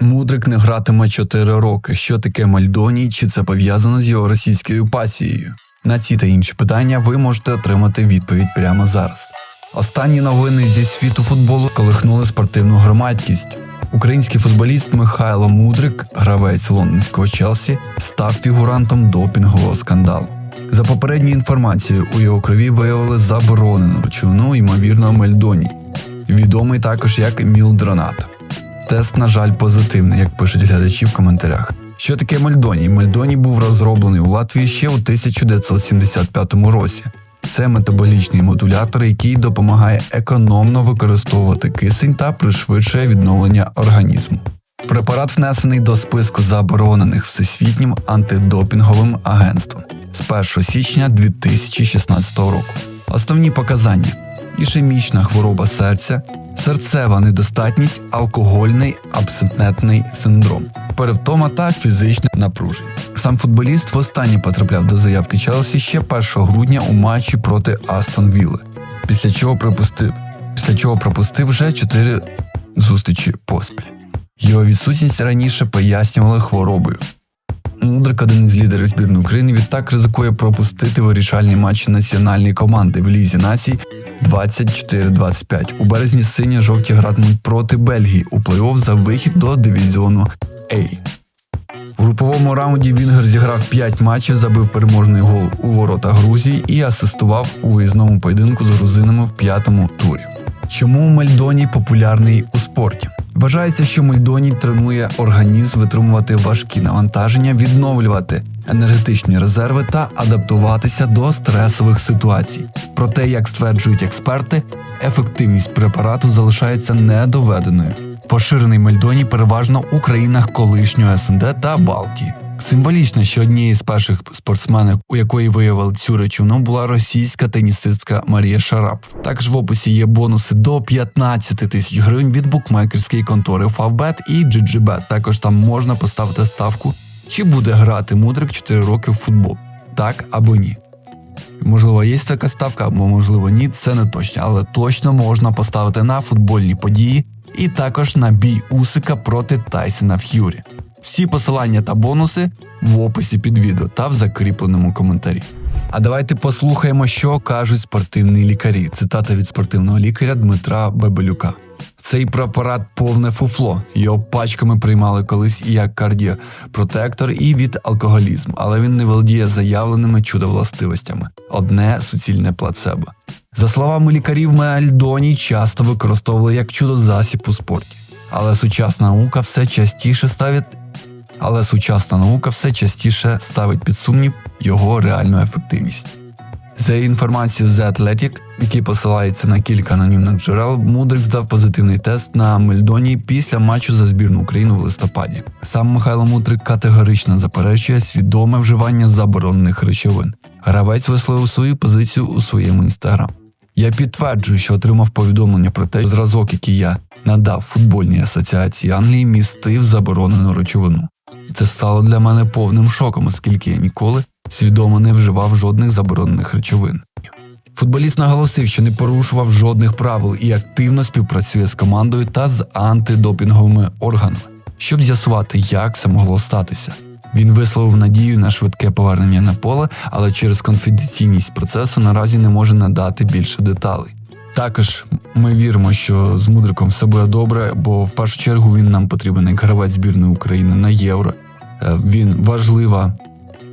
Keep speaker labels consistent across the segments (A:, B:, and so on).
A: Мудрик не гратиме 4 роки. Що таке Мальдоній? Чи це пов'язано з його російською пасією? На ці та інші питання ви можете отримати відповідь прямо зараз. Останні новини зі світу футболу колихнули спортивну громадськість. Український футболіст Михайло Мудрик, гравець лондонського Челсі, став фігурантом допінгового скандалу. За попередньою інформацією, у його крові виявили заборонену речовину, ймовірно, мельдоній, відомий також як мілдронат. Тест, на жаль, позитивний, як пишуть глядачі в коментарях. Що таке Мальдоній? Мальдоній був розроблений у Латвії ще у 1975 році. Це метаболічний модулятор, який допомагає економно використовувати кисень та пришвидшує відновлення організму. Препарат внесений до списку заборонених всесвітнім антидопінговим агентством з 1 січня 2016 року. Основні показання: ішемічна хвороба серця, серцева недостатність, алкогольний абсентнетний синдром, перевтома та фізичне напруження. Сам футболіст востаннє потрапляв до заявки Челсі ще 1 грудня у матчі проти Астон Вілли, після чого пропустив, після чого пропустив вже 4 зустрічі поспіль. Його відсутність раніше пояснювали хворобою. Мудрик, один із лідерів збірної України, відтак ризикує пропустити вирішальні матчі національної команди в Лізі націй 24-25. У березні сині-жовті гратимуть проти Бельгії у плей-офф за вихід до дивізіону А. В груповому раунді Вінгер зіграв 5 матчів, забив переможний гол у ворота Грузії і асистував у виїзному поєдинку з грузинами в п'ятому турі. Чому Мельдоній популярний у спорті? Вважається, що Мельдоній тренує організм витримувати важкі навантаження, відновлювати енергетичні резерви та адаптуватися до стресових ситуацій. Проте, як стверджують експерти, ефективність препарату залишається недоведеною. Поширений мельдоній переважно у країнах колишнього СНД та Балтії. Символічно, що однією з перших спортсменок, у якої виявили цю речовину, була російська тенісистка Марія Шарап. Також в описі є бонуси до 15 тисяч гривень від букмекерської контори Favbet і GGBet. Також там можна поставити ставку, чи буде грати мудрик 4 роки в футбол, так або ні. Можливо, є така ставка, або можливо ні, це не точно, але точно можна поставити на футбольні події і також на бій Усика проти Тайсона Ф'юрі. Всі посилання та бонуси в описі під відео та в закріпленому коментарі. А давайте послухаємо, що кажуть спортивні лікарі. Цитата від спортивного лікаря Дмитра Бебелюка. Цей препарат повне фуфло. Його пачками приймали колись і як кардіопротектор, і від алкоголізму, але він не володіє заявленими чудовластивостями. Одне суцільне плацебо. За словами лікарів, Мельдоні часто використовували як чудозасіб у спорті. Але сучасна наука все частіше ставить але сучасна наука все частіше ставить під сумнів його реальну ефективність. За інформацією The Athletic, який посилається на кілька анонімних джерел, Мудрик здав позитивний тест на Мельдоні після матчу за збірну України в листопаді. Сам Михайло Мудрик категорично заперечує свідоме вживання заборонених речовин. Гравець висловив свою позицію у своєму інстаграм. Я підтверджую, що отримав повідомлення про те, що зразок, який я надав футбольній асоціації Англії, містив заборонену речовину. Це стало для мене повним шоком, оскільки я ніколи свідомо не вживав жодних заборонених речовин. Футболіст наголосив, що не порушував жодних правил і активно співпрацює з командою та з антидопінговими органами, щоб з'ясувати, як це могло статися. Він висловив надію на швидке повернення на поле, але через конфіденційність процесу наразі не може надати більше деталей. Також ми віримо, що з мудриком все буде добре, бо в першу чергу він нам потрібен як гравець збірної України на євро. Е, він важлива,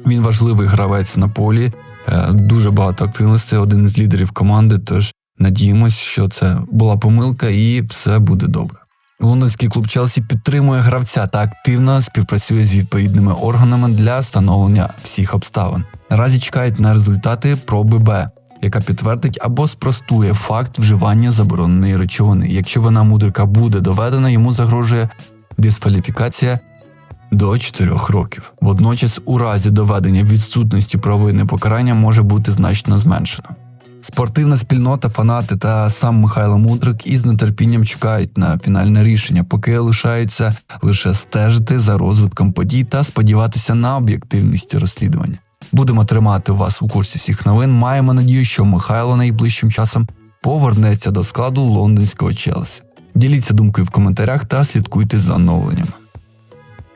A: він важливий гравець на полі, е, дуже багато активності, один із лідерів команди. Тож надіємось, що це була помилка і все буде добре. Лондонський клуб Челсі підтримує гравця та активно співпрацює з відповідними органами для встановлення всіх обставин. Наразі чекають на результати проби Б яка підтвердить або спростує факт вживання забороненої речовини. Якщо вона мудрика буде доведена, йому загрожує дискваліфікація до 4 років. Водночас, у разі доведення відсутності провини покарання може бути значно зменшено. Спортивна спільнота, фанати та сам Михайло Мудрик із нетерпінням чекають на фінальне рішення, поки лишається лише стежити за розвитком подій та сподіватися на об'єктивність розслідування. Будемо тримати вас у курсі всіх новин. Маємо надію, що Михайло найближчим часом повернеться до складу лондонського Челсі. Діліться думкою в коментарях та слідкуйте за оновленнями.